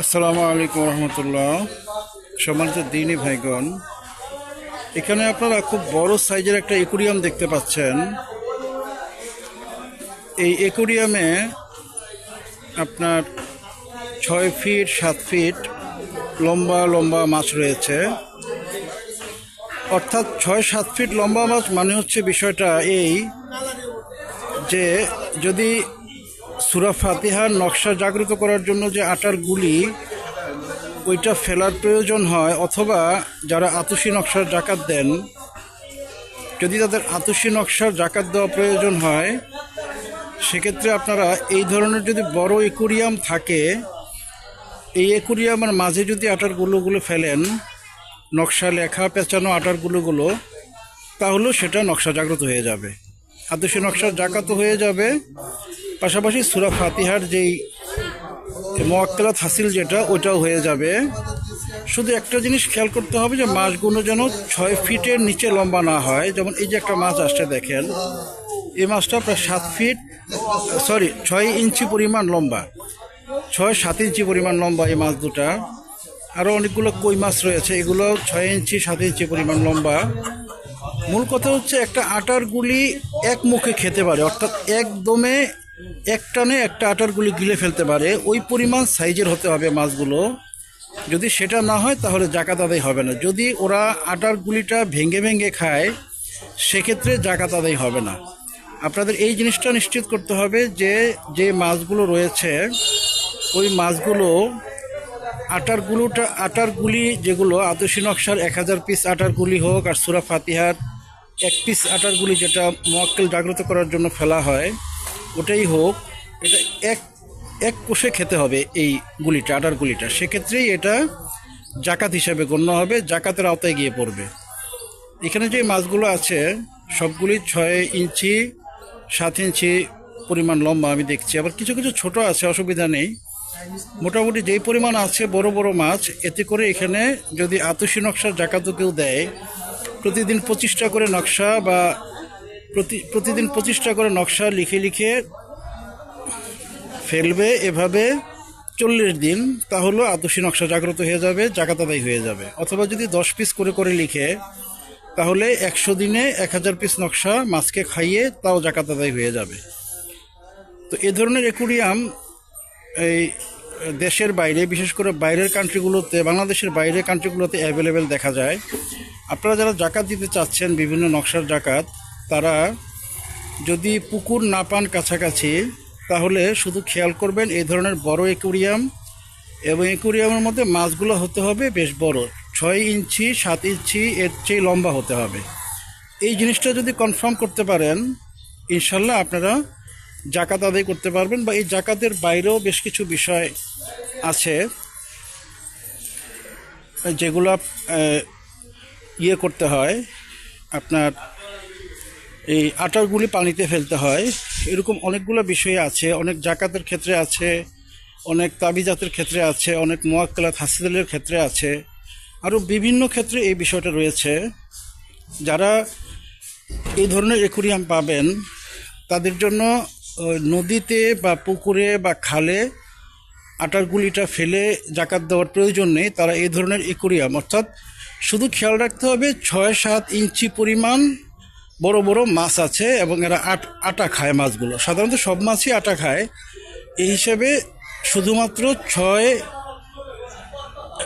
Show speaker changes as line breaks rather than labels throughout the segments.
আসসালামু আলাইকুম রহমতুল্লাহ। সম্মানিত দিনী ভাইগণ, এখানে আপনারা খুব বড় সাইজের একটা একুরিয়াম দেখতে পাচ্ছেন। এই একুরিয়ামে আপনার ছয় ফিট, সাত ফিট লম্বা লম্বা মাছ রয়েছে। অর্থাৎ ছয়, সাত ফিট লম্বা মাছ মানে হচ্ছে বিষয়টা এই যে যদি সুরা ফাতিহার নকশা জাগ্রত করার জন্য যে আটার গুলি, ওইটা ফেলার প্রয়োজন হয়, অথবা যারা আতুষি নকশার জাকাত দেন, যদি তাদের আতুষি নকশার জাকাত দেওয়া প্রয়োজন হয়, সেক্ষেত্রে আপনারা এই ধরনের যদি বড় একুরিয়াম থাকে, এই একুরিয়ামের মাঝে যদি আটার গুলোগুলো ফেলেন, নকশা লেখা, পেঁচানো আটার গুলোগুলো, তাহলেও সেটা নকশা জাগ্রত হয়ে যাবে। আদর্শী নকশার জাকাতও হয়ে যাবে পাশাপাশি সুরা ফাতিহার যেই মোয়াক্কেলাত হাসিল যেটা, ওটাও হয়ে যাবে। শুধু একটা জিনিস খেয়াল করতে হবে যে, মাছগুলো যেন ছয় ফিটের নিচে লম্বা না হয়। যেমন এই যে একটা মাছ আসছে দেখেন, এই মাছটা প্রায় সাত ফিট, সরি, ছয় ইঞ্চি পরিমাণ লম্বা। ছয় সাত ইঞ্চি পরিমাণ লম্বা এই মাছ দুটা। আরও অনেকগুলো কই মাছ রয়েছে এগুলো ছয় ইঞ্চি, সাত ইঞ্চি পরিমাণ লম্বা। মূল কথা হচ্ছে, একটা আটার গুলি এক মুখে খেতে পারে, অর্থাৎ একদমে এক টানে একটা আটার গুলি গিলে ফেলতে পারে, ওই পরিমাণ সাইজের হতে হবে মাছগুলো। যদি সেটা না হয়, তাহলে জাকাত আদায় হবে না। যদি ওরা আটার গুলিটা ভেঙে ভেঙে খায়, সেক্ষেত্রে জাকাত আদায় হবে না। আপনাদের এই জিনিসটা নিশ্চিত করতে হবে যে যে মাছগুলো রয়েছে, ওই মাছগুলো আটার গুলোটা আটার গুলি যেগুলো আদর্শী নকশার এক হাজার পিস আটার গুলি হোক আর সুরা ফাতিহার এক পিস আটার গুলি যেটা মোয়াক্কেল জাগ্রত করার জন্য ফেলা হয় ওটাই হোক, এটা এক এক কোষে খেতে হবে এই গুলিটা, আটার গুলিটা। সেক্ষেত্রেই এটা জাকাত হিসাবে গণ্য হবে, জাকাতের আওতায় গিয়ে পড়বে। এখানে যে মাছগুলো আছে, সবগুলি ছয় ইঞ্চি, সাত ইঞ্চি পরিমাণ লম্বা আমি দেখছি। আবার কিছু কিছু ছোট আছে, অসুবিধা নেই। মোটামুটি যেই পরিমাণ আছে, বড় বড় মাছ, এতে করে এখানে যদি আতসী নকশার জাকাতও কেউ দেয়, প্রতিদিন পঁচিশটা করে নকশা বা প্রতিদিন পঁচিশটা করে নকশা লিখে লিখে ফেলবে এভাবে চল্লিশ দিন, তাহলে আদর্শী নকশা জাগ্রত হয়ে যাবে, জাকাত আদায় হয়ে যাবে। অথবা যদি দশ পিস করে করে লিখে, তাহলে একশো দিনে এক হাজার পিস নকশা মাছকে খাইয়ে তাও জাকাত আদায় হয়ে যাবে। তো এ ধরনের একুরিয়াম এই দেশের বাইরে, বিশেষ করে বাইরের কান্ট্রিগুলোতে বাংলাদেশের বাইরের কান্ট্রিগুলোতে অ্যাভেলেবেল দেখা যায়। আপনারা যারা জাকাত দিতে চাচ্ছেন, বিভিন্ন নকশার জাকাত তারা যদি পুকুর না পান কাছাকাছি, তাহলে শুধু খেয়াল করবেন এই ধরনের বড় একুরিয়াম এবং একুরিয়ামের মধ্যে মাছগুলো হতে হবে বেশ বড়, ছয় ইঞ্চি, সাত ইঞ্চি, এর চেয়ে লম্বা হতে হবে। এই জিনিসটা যদি কনফার্ম করতে পারেন, ইনশাল্লাহ আপনারা জাকাত আদায় করতে পারবেন বা এই জাকাতের বাইরেও বেশ কিছু বিষয় আছে যেগুলো ইয়ে করতে হয় আপনার এই আটারগুলি পানিতে ফেলতে হয়। এরকম অনেকগুলো বিষয় আছে, অনেক জাকাতের ক্ষেত্রে আছে, অনেক তাবিজাতের ক্ষেত্রে আছে, অনেক মোয়াক্কেলাত হাসিদালের ক্ষেত্রে আছে, আরও বিভিন্ন ক্ষেত্রে এই বিষয়টা রয়েছে। যারা এই ধরনের একুরিয়াম পাবেন, তাদের জন্য নদীতে বা পুকুরে বা খালে আটার গুলিটা ফেলে জাকাত দেওয়ার প্রয়োজন নেই। তারা এই ধরনের একুরিয়াম, অর্থাৎ শুধু খেয়াল রাখতে হবে ছয় সাত ইঞ্চি পরিমাণ বড় বড় মাছ আছে এবং এরা আট, আটা খায় মাছগুলো। সাধারণত সব মাছই আটা খায়। এই হিসেবে শুধুমাত্র ছয়,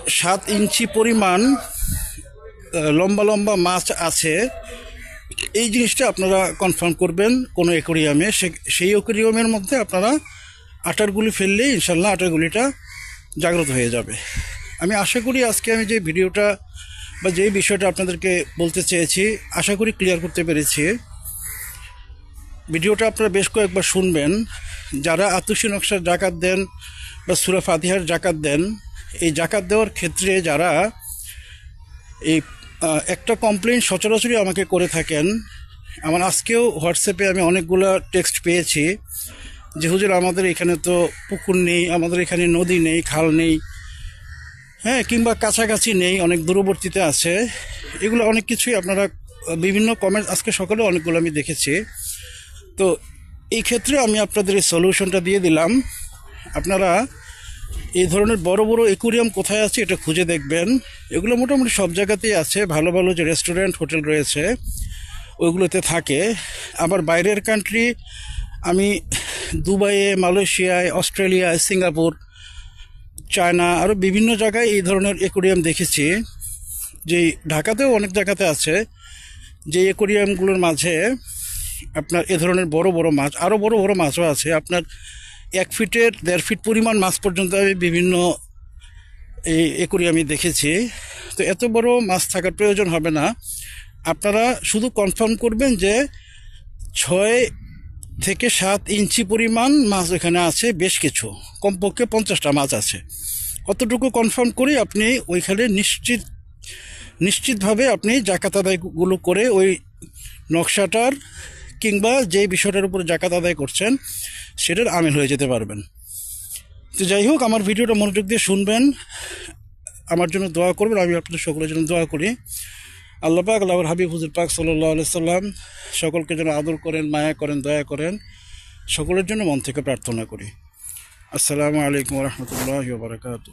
সাত ইঞ্চি পরিমাণ লম্বা লম্বা মাছ আছে। এই জিনিসটা আপনারা কনফার্ম করবেন কোনো একুরিয়ামে সে- সেই একুরিয়ামের মধ্যে আপনারা আটার গুলি ফেললেই ইনশাল্লাহ আটার গুলিটা জাগ্রত হয়ে যাবে। আমি আশা করি আজকে আমি যে ভিডিওটা বা যে বিষয়টা আপনাদেরকে বলতে চেয়েছি, আশা করি ক্লিয়ার করতে পেরেছি। ভিডিওটা আপনারা বেশ কয়েকবার শুনবেন। যারা আতুষি নকশার জাকাত দেন বা সুরা ফাতিহার জাকাত দেন, এই জাকাত দেওয়ার ক্ষেত্রে যারা এই একটা কমপ্লেন সচরাচরই আমাকে করে থাকেন। আমার আজকেও হোয়াটসঅ্যাপে আমি অনেকগুলো টেক্সট পেয়েছি যে, হুজুর, আমাদের এখানে তো পুকুর নেই, আমাদের এখানে নদী নেই, খাল নেই। হ্যাঁ কিংবা কাছাকাছি নেই, অনেক দূরবর্তীতে আছে। এগুলো অনেক কিছুই আপনারা, বিভিন্ন কমেন্ট আজকে সকালে অনেকগুলো আমি দেখেছি। তো এই ক্ষেত্রে আমি আপনাদের এই সলিউশনটা দিয়ে দিলাম। আপনারা এই ধরনের বড় বড় একুরিয়াম কোথায় আছে এটা খুঁজে দেখবেন। এগুলো মোটামুটি সব জায়গাতেই আছে, ভালো ভালো যে রেস্টুরেন্ট হোটেল রয়েছে, ওইগুলোতে থাকে। আবার বাইরের কান্ট্রি আমি দুবাইয়ে, মালয়েশিয়ায়, অস্ট্রেলিয়ায়, সিঙ্গাপুর চায়না আরও বিভিন্ন জায়গায় এই ধরনের একুরিয়াম দেখেছি। যে ঢাকাতেও অনেক জায়গাতে আছে। যে একুরিয়ামগুলোর মাঝে আপনার এ ধরনের বড় বড় মাছ আরও বড় বড় মাছও আছে। আপনার এক ফিটের, দেড় ফিট পরিমাণ মাছ পর্যন্ত আমি বিভিন্ন এই একুরিয়ামে দেখেছি। তো এত বড় মাছ থাকার প্রয়োজন হবে না। আপনারা শুধু কনফার্ম করবেন যে ছয় থেকে সাত ইঞ্চি পরিমাণ মাছ এখানে আছে, বেশ কিছু। কমপক্ষে পঞ্চাশটা মাছ আছে। কতটুকু কনফার্ম করে, আপনি ওইখানে নিশ্চিত, নিশ্চিতভাবে আপনি জাকাত আদায়গুলো করে ওই নকশাটার কিংবা যে বিষয়টার উপর জাকাত আদায় করছেন, সেটার আমিল হয়ে যেতে পারবেন। তো যাই হোক, আমার ভিডিওটা মনোযোগ দিয়ে শুনবেন। আমার জন্য দোয়া করবেন, আমি আপনাদের সকলের জন্য দোয়া করি। আল্লাহ পাক আল্লাহর হাবিব হুজুর পাক সাল্লাম সকলকে যেন আদর করেন, মায়া করেন, দয়া করেন, সকলের জন্য মন থেকে প্রার্থনা করি। আসসালামু আলাইকুম রহমতুল্লাহ বারকাতু